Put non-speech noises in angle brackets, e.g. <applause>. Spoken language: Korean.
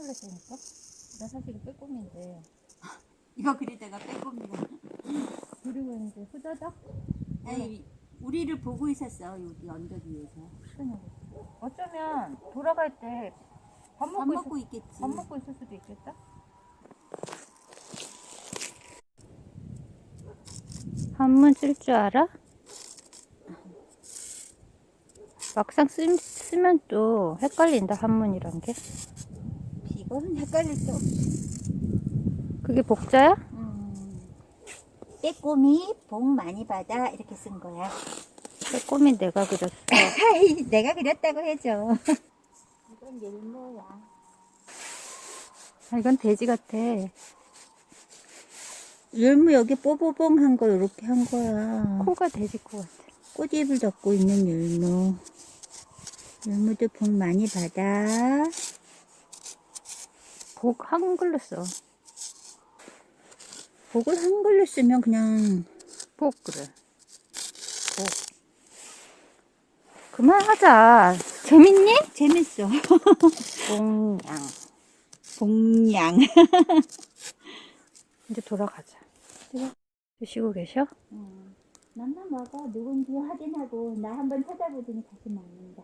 놀랐다니까? 나 사실 빼꼼인데. <laughs> 이거 그리다가 빼꼼이다. <laughs> 그리고 이제 후다닥? 아니, 우리를 보고 있었어, 여기 언덕 위에서. 그냥 어쩌면 돌아갈 때밥밥 먹고, 먹고 있, 있겠지. 밥 먹고 있을 수도 있겠다? 한문 쓸줄 알아? 막상 쓰, 쓰면 또 헷갈린다 한문이란 게 이거는 헷갈릴 수 없어. 그게 복자야? 음, 빼꼼이 복 많이 받아 이렇게 쓴 거야. 빼꼼히 내가 그렸어 하이, 내가 그렸다고 해줘. 이건 율무야. 아, 이건 돼지 같아 율무 여기 뽀뽀뽕 한 거 이렇게 한 거야. 코가 돼지 코 같아 꽃잎을 덮고 있는 율무. 율무도 복 많이 받아. 복 한글로 써 복을 한글로 쓰면 그냥 복 그래 복 그만하자 재밌니? 재밌어. <laughs> 봉양 복양. <laughs> 이제 돌아가자 드시고 계셔? 음, 맘만 먹어. 누군지 확인하고 나 한번 찾아보더니 다시 먹는다.